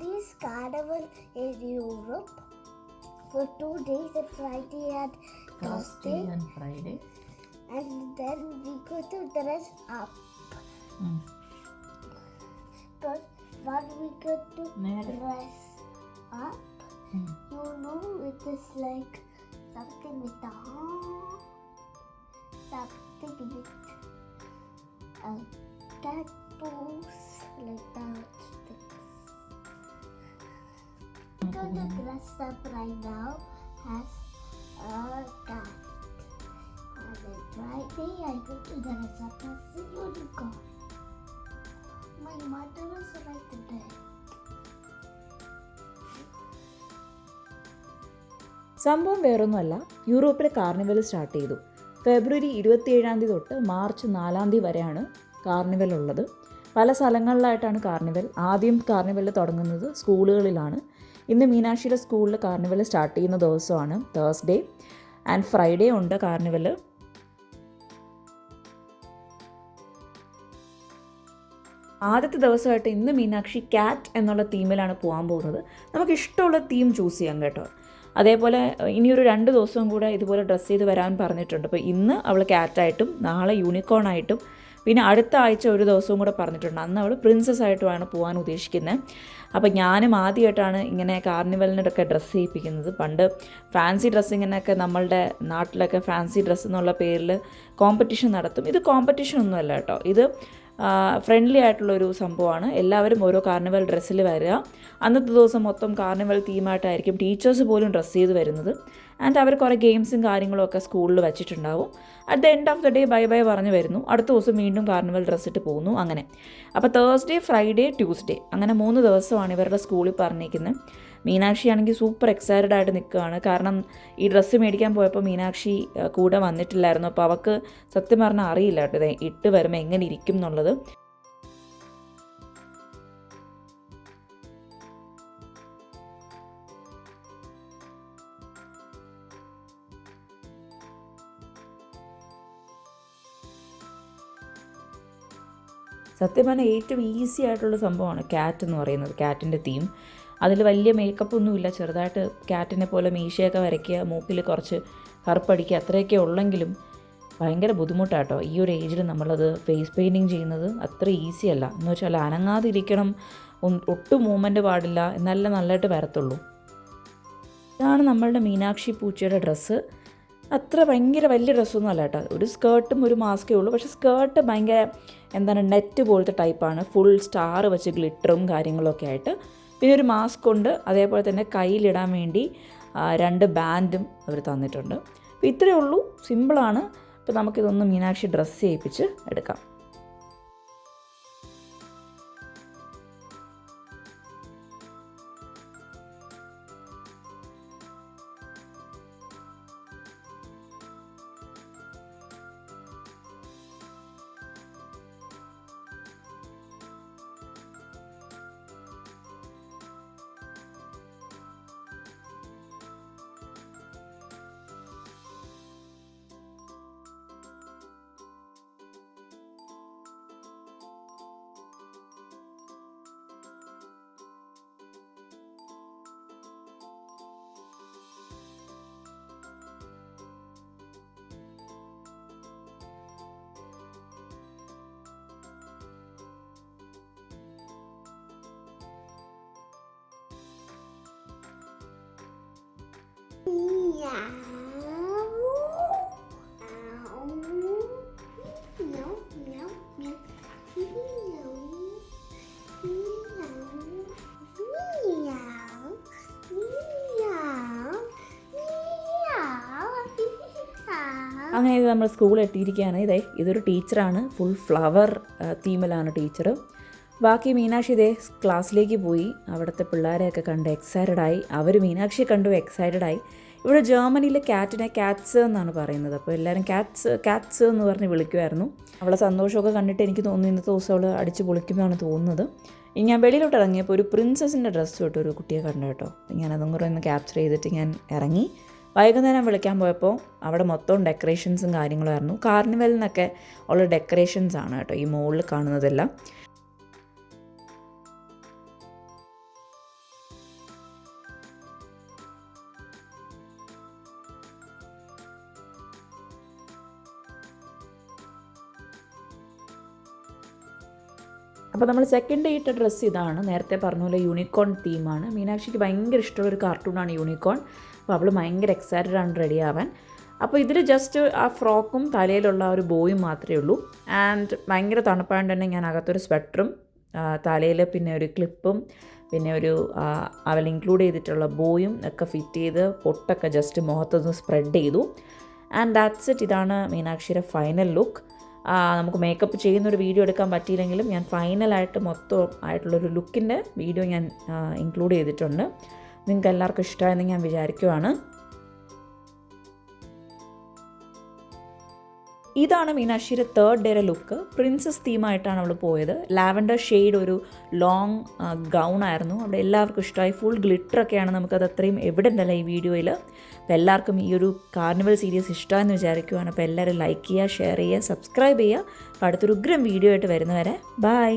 this carnival in Europe for two days and Friday and Thursday. Thursday and Friday. And then we go to dress up. Mm. But when we go to dress up, mm. you know it is like something with a heart, something with uh, a cat like that. Go to dress up right now has a cat. And then Friday I go to dress up as a unicorn. My mother is right there. സംഭവം വേറൊന്നുമല്ല യൂറോപ്പിലെ carnival start ചെയ്തു ഫെബ്രുവരി ഇരുപത്തിയേഴാം തീയതി തൊട്ട് March നാലാം തീയതി വരെയാണ് കാർണിവൽ ഉള്ളത് പല സ്ഥലങ്ങളിലായിട്ടാണ് കാർണിവൽ ആദ്യം കാർണിവൽ തുടങ്ങുന്നത് സ്കൂളുകളിലാണ് ഇന്ന് മീനാക്ഷിയുടെ സ്കൂളിൽ കാർണിവൽ സ്റ്റാർട്ട് ചെയ്യുന്ന ദിവസമാണ്. തേഴ്സ്ഡേ ആൻഡ് ഫ്രൈഡേ ഉണ്ട് കാർണിവൽ ആദ്യത്തെ ദിവസമായിട്ട് ഇന്ന് മീനാക്ഷി ക്യാറ്റ് എന്നുള്ള തീമിലാണ് പോകാൻ പോകുന്നത്. നമുക്ക് ഇഷ്ടമുള്ള തീം ചൂസ് ചെയ്യാം കേട്ടോ. അതേപോലെ ഇനിയൊരു രണ്ട് ദിവസവും കൂടെ ഇതുപോലെ ഡ്രസ്സ് ചെയ്ത് വരാൻ പറഞ്ഞിട്ടുണ്ട്. അപ്പോൾ ഇന്ന് അവൾ ക്യാറ്റായിട്ടും നാളെ യൂണിക്കോൺ ആയിട്ടും പിന്നെ അടുത്ത ആഴ്ച ഒരു ദിവസവും കൂടെ പറഞ്ഞിട്ടുണ്ട്. അന്ന് അവൾ പ്രിൻസസ് ആയിട്ടുമാണ് പോകാൻ ഉദ്ദേശിക്കുന്നത് അപ്പോൾ ഞാനും ആദ്യമായിട്ടാണ് ഇങ്ങനെ കാർണിവലിനൊക്കെ ഡ്രസ്സ് ചെയ്യിപ്പിക്കുന്നത്. പണ്ട് ഫാൻസി ഡ്രസ്സിങ്ങിനൊക്കെ നമ്മളുടെ നാട്ടിലൊക്കെ ഫാൻസി ഡ്രസ്സ് എന്നുള്ള പേരിൽ കോമ്പറ്റീഷൻ നടത്തും. ഇത് കോമ്പറ്റീഷൻ ഒന്നുമല്ല കേട്ടോ. ഇത് ഫ്രണ്ട്ലി ആയിട്ടുള്ളൊരു സംഭവമാണ്. എല്ലാവരും ഓരോ കാർണിവൽ ഡ്രസ്സിൽ വരിക. അന്നത്തെ ദിവസം മൊത്തം കാർണിവൽ തീമായിട്ടായിരിക്കും ടീച്ചേഴ്സ് പോലും ഡ്രസ്സ് ചെയ്ത് വരുന്നത്. ആൻഡ് അവർ കുറേ ഗെയിംസും കാര്യങ്ങളും ഒക്കെ സ്കൂളിൽ വെച്ചിട്ടുണ്ടാവും. At the end of the day bye bye പറഞ്ഞു വരുന്നു. അടുത്ത ദിവസം വീണ്ടും കാർണിവൽ ഡ്രസ്സ് ഇട്ട് പോകുന്നു അങ്ങനെ. അപ്പോൾ തേഴ്സ്ഡേ ഫ്രൈഡേ ട്യൂസ്ഡേ അങ്ങനെ മൂന്ന് ദിവസമാണ് ഇവരുടെ സ്കൂളിൽ പറഞ്ഞിരിക്കുന്നത് മീനാക്ഷി ആണെങ്കിൽ സൂപ്പർ എക്സൈറ്റഡ് ആയിട്ട് നിൽക്കുകയാണ്. കാരണം ഈ ഡ്രസ്സ് മേടിക്കാൻ പോയപ്പോൾ മീനാക്ഷി കൂടെ വന്നിട്ടില്ലായിരുന്നു. അപ്പോൾ അവൾക്ക് സത്യം പറഞ്ഞാൽ അറിയില്ല കേട്ടോ ഇട്ട് വരുമ്പോൾ എങ്ങനെ ഇരിക്കും എന്നുള്ളത്. സത്യം പറഞ്ഞാൽ ഏറ്റവും ഈസി ആയിട്ടുള്ള സംഭവമാണ് ക്യാറ്റ് എന്ന് പറയുന്നത് ക്യാറ്റിന്റെ തീം അതിൽ വലിയ മേക്കപ്പ് ഒന്നുമില്ല ചെറുതായിട്ട് ക്യാറ്റിനെ പോലെ മീശയൊക്കെ വരയ്ക്കുക മൂക്കിൽ കുറച്ച് കറുപ്പടിക്കുക അത്രയൊക്കെ ഉള്ളെങ്കിലും ഭയങ്കര ബുദ്ധിമുട്ടാട്ടോ. ഈ ഒരു ഏജിൽ നമ്മളത് ഫേസ് പെയിന്റിങ് ചെയ്യുന്നത് അത്ര ഈസി അല്ല. എന്ന് വെച്ചാൽ അനങ്ങാതിരിക്കണം ഒട്ടും മൂവ്മെന്റ് പാടില്ല എന്നാലേ നല്ലതായിട്ട് വരത്തുള്ളൂ. ഇതാണ് നമ്മളുടെ മീനാക്ഷി പൂച്ചയുടെ ഡ്രസ്സ് അത്ര ഭയങ്കര വലിയ ഡ്രസ്സൊന്നും അല്ല കേട്ടോ. ഒരു സ്കേർട്ടും ഒരു മാസ്കേ ഉള്ളൂ. പക്ഷേ സ്കേർട്ട് ഭയങ്കര എന്താണ് നെറ്റ് പോലത്തെ ടൈപ്പാണ്. ഫുൾ സ്റ്റാർ വെച്ച് ഗ്ലിറ്ററും കാര്യങ്ങളൊക്കെ ആയിട്ട്. പിന്നെ ഒരു മാസ്ക് ഉണ്ട്. അതേപോലെ തന്നെ കയ്യിലിടാൻ വേണ്ടി രണ്ട് ബാൻഡും അവർ തന്നിട്ടുണ്ട്. അപ്പോൾ ഇത്രയേ ഉള്ളൂ. സിമ്പിളാണ്. അപ്പോൾ നമുക്കിതൊന്ന് മീനാക്ഷി ഡ്രസ്സ് ചെയ്യിപ്പിച്ച് എടുക്കാം. അങ്ങനെ ഇത് നമ്മൾ സ്കൂളിൽ എത്തിയിരിക്കുകയാണ്. ഇതേ ഇതൊരു ടീച്ചറാണ്. ഫുൾ ഫ്ലവർ തീമിലാണ് ടീച്ചർ ബാക്കി മീനാക്ഷി ഇതേ ക്ലാസ്സിലേക്ക് പോയി. അവിടുത്തെ പിള്ളേരെയൊക്കെ കണ്ട് എക്സൈറ്റഡായി അവർ മീനാക്ഷിയെ കണ്ടു എക്സൈറ്റഡ് ആയി. ഇവിടെ ജർമ്മനിയിലെ കാറ്റിനെ കാറ്റ്സ് എന്നാണ് പറയുന്നത്. അപ്പോൾ എല്ലാവരും കാറ്റ്സ് കാറ്റ്സ് എന്ന് പറഞ്ഞ് വിളിക്കുമായിരുന്നു അവളെ സന്തോഷമൊക്കെ കണ്ടിട്ട് എനിക്ക് തോന്നുന്നു ഇന്നത്തെ ദിവസം അവൾ അടിച്ച് പൊളിക്കുമെന്നാണ് തോന്നുന്നത്. ഞാൻ വെളിയിലോട്ട് ഇറങ്ങിയപ്പോൾ ഒരു പ്രിൻസസിന്റെ ഡ്രസ്സ് ഇട്ട് ഒരു കുട്ടിയെ കണ്ടു കേട്ടോ. അതും കൂടെ ഒന്ന് ക്യാപ്ചർ ചെയ്തിട്ട് ഞാൻ ഇറങ്ങി. വൈകുന്നേരം വിളിക്കാൻ പോയപ്പോൾ അവിടെ മൊത്തം ഡെക്കറേഷൻസും കാര്യങ്ങളുമായിരുന്നു കാർണിവലിനൊക്കെ ഉള്ള ഡെക്കറേഷൻസ് ആണ് കേട്ടോ ഈ മുകളിൽ കാണുന്നതെല്ലാം. അപ്പോൾ നമ്മൾ സെക്കൻഡ് ഡേ ഇട്ട ഡ്രസ്സ് ഇതാണ്. നേരത്തെ പറഞ്ഞ പോലെ യൂണിക്കോൺ തീമാണ് മീനാക്ഷിക്ക് ഭയങ്കര ഇഷ്ടമുള്ള ഒരു കാർട്ടൂണാണ് യൂണിക്കോൺ അപ്പോൾ അവൾ ഭയങ്കര എക്സൈറ്റഡ് ആണ് റെഡി ആവാൻ. അപ്പോൾ ഇതിൽ ജസ്റ്റ് ആ ഫ്രോക്കും തലയിലുള്ള ഒരു ബോയും മാത്രമേ ഉള്ളൂ. ആൻഡ് ഭയങ്കര തണുപ്പായതുകൊണ്ട് തന്നെ ഞാൻ അകത്തൊരു സ്വെറ്ററും തലയിൽ പിന്നെ ഒരു ക്ലിപ്പും പിന്നെ ഒരു അവൾ ഇൻക്ലൂഡ് ചെയ്തിട്ടുള്ള ബോയും ഒക്കെ ഫിറ്റ് ചെയ്ത് പൊട്ടൊക്കെ ജസ്റ്റ് മുഖത്തൊന്ന് സ്പ്രെഡ് ചെയ്തു. ആൻഡ് ദാറ്റ്സ് ഇറ്റ് ഇതാണ് മീനാക്ഷിയുടെ ഫൈനൽ ലുക്ക് നമുക്ക് മേക്കപ്പ് ചെയ്യുന്നൊരു വീഡിയോ എടുക്കാൻ പറ്റിയില്ലെങ്കിലും ഞാൻ ഫൈനലായിട്ട് മൊത്തം ആയിട്ടുള്ളൊരു ലുക്കിന്റെ വീഡിയോ ഞാൻ ഇൻക്ലൂഡ് ചെയ്തിട്ടുണ്ട്. നിങ്ങൾക്ക് എല്ലാവർക്കും ഇഷ്ടമായെന്ന് ഞാൻ വിചാരിക്കുവാണ്. ഇതാണ് മീനാക്ഷിയുടെ തേർഡ് ഡേയുടെ ലുക്ക് പ്രിൻസസ് തീമായിട്ടാണ് അവൾ പോയത്. ലാവൻഡർ ഷെയ്ഡ് ഒരു ലോങ് ഗൗൺ ആയിരുന്നു. അവിടെ എല്ലാവർക്കും ഇഷ്ടമായി. ഫുൾ ഗ്ലിറ്റർ ഗ്ലിറ്ററൊക്കെയാണ് നമുക്കത് അത്രയും എവിഡന്റ് അല്ല ഈ വീഡിയോയിൽ അപ്പോൾ എല്ലാവർക്കും ഈ ഒരു കാർണിവൽ സീരീസ് ഇഷ്ടമെന്ന് വിചാരിക്കുവാണ്. അപ്പോൾ എല്ലാവരും ലൈക്ക് ചെയ്യുക ഷെയർ ചെയ്യുക സബ്സ്ക്രൈബ് ചെയ്യുക. അപ്പോൾ അടുത്തൊരു ഉഗ്രം വീഡിയോ ആയിട്ട് വരുന്നവരെ ബൈ